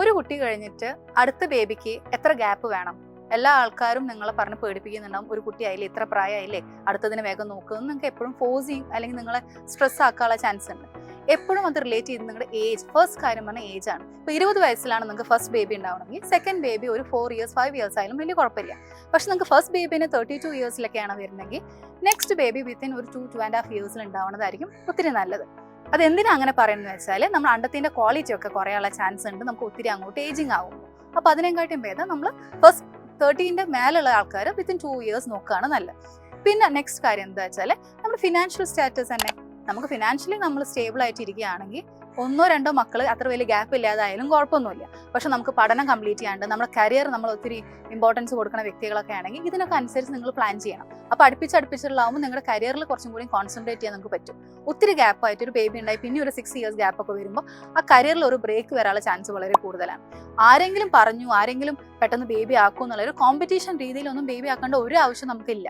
ഒരു കുട്ടി കഴിഞ്ഞിട്ട് അടുത്ത ബേബിക്ക് എത്ര ഗ്യാപ്പ് വേണം? എല്ലാ ആൾക്കാരും നിങ്ങളെ പറഞ്ഞ് പേടിപ്പിക്കുന്നുണ്ടാവും ഒരു കുട്ടി ആയില്ലേ ഇത്ര പ്രായമായില്ലേ അടുത്തതിന് വേഗം നോക്കുക നിങ്ങൾക്ക് എപ്പോഴും ഫോഴ്സ് ചെയ്യും അല്ലെങ്കിൽ നിങ്ങളെ സ്ട്രെസ് ആക്കാനുള്ള ചാൻസ് ഉണ്ട്. എപ്പോഴും അത് റിലേറ്റ് ചെയ്ത് നിങ്ങളുടെ ഏജ് ഫസ്റ്റ് കാര്യം പറഞ്ഞാൽ ഏജ് ആണ്. ഇപ്പോൾ ഇരുപത് വയസ്സിലാണ് നിങ്ങൾക്ക് ഫസ്റ്റ് ബേബി ഉണ്ടാവണമെങ്കിൽ സെക്കൻഡ് ബേബി ഒരു ഫോർ ഇയേഴ്സ് ഫൈവ് ഇയേഴ്സ് ആയാലും വലിയ കുഴപ്പമില്ല. പക്ഷെ നിങ്ങൾക്ക് ഫസ്റ്റ് ബേബിന് തേർട്ടി ടു ഇയേഴ്സിലൊക്കെയാണ് വരുന്നെങ്കിൽ നെക്സ്റ്റ് ബേബി വിത്തിൻ ഒരു ടു ടു ആൻഡ് ഹാഫ് ഇയേഴ്സിൽ ഉണ്ടാവുന്നതായിരിക്കും ഒത്തിരി നല്ലത്. അത് എന്തിനാ അങ്ങനെ പറയുന്നത് വെച്ചാൽ നമ്മൾ അണ്ടത്തിന്റെ ക്വാളിറ്റി ഒക്കെ കുറയാനുള്ള ചാൻസ് ഉണ്ട്. നമുക്ക് ഒത്തിരി അങ്ങോട്ട് ഏജിങ് ആവും. അപ്പോൾ അതിനെക്കാട്ടും ഭേദം നമ്മൾ ഫസ്റ്റ് തേർട്ടീന്റെ മേലുള്ള ആൾക്കാർ വിത്തിൻ ടു ഇയേഴ്സ് നോക്കുകയാണ് നല്ലത്. പിന്നെ നെക്സ്റ്റ് കാര്യം എന്താ വെച്ചാൽ നമ്മുടെ ഫിനാൻഷ്യൽ സ്റ്റാറ്റസ് തന്നെ നമുക്ക് ഫിനാൻഷ്യലി നമ്മൾ സ്റ്റേബിൾ ആയിട്ട് ഇരിക്കുകയാണെങ്കിൽ ഒന്നോ രണ്ടോ മക്കൾ അത്ര വലിയ ഗ്യാപ്പ് ഇല്ലാതായാലും കുഴപ്പമൊന്നുമില്ല. പക്ഷെ നമുക്ക് പഠനം കംപ്ലീറ്റ് ചെയ്യാണ്ട് നമ്മുടെ കരിയർ നമ്മൾ ഒത്തിരി ഇമ്പോർട്ടൻസ് കൊടുക്കുന്ന വ്യക്തികളൊക്കെ ആണെങ്കിൽ ഇതിനൊക്കെ അനുസരിച്ച് നിങ്ങൾ പ്ലാൻ ചെയ്യണം. അപ്പോൾ അടുപ്പിച്ച് അടുപ്പിച്ചുള്ളാവുമ്പോൾ നിങ്ങളുടെ കരിയറിൽ കുറച്ചും കൂടി കോൺസെൻട്രേറ്റ് ചെയ്യാൻ നിങ്ങൾക്ക് പറ്റും. ഒത്തിരി ഗ്യാപ്പ് ആയിട്ട് ഒരു ബേബി ഉണ്ടായി പിന്നെ ഒരു സിക്സ് ഇയേഴ്സ് ഗ്യാപ്പ് ഒക്കെ വരുമ്പോൾ ആ കരിയറിൽ ഒരു ബ്രേക്ക് വരാനുള്ള ചാൻസ് വളരെ കൂടുതലാണ്. ആരെങ്കിലും പറഞ്ഞു ആരെങ്കിലും പെട്ടെന്ന് ബേബി ആക്കും എന്നുള്ള ഒരു കോമ്പറ്റീഷൻ രീതിയിലൊന്നും ബേബി ആക്കേണ്ട ഒരു ആവശ്യം നമുക്കില്ല.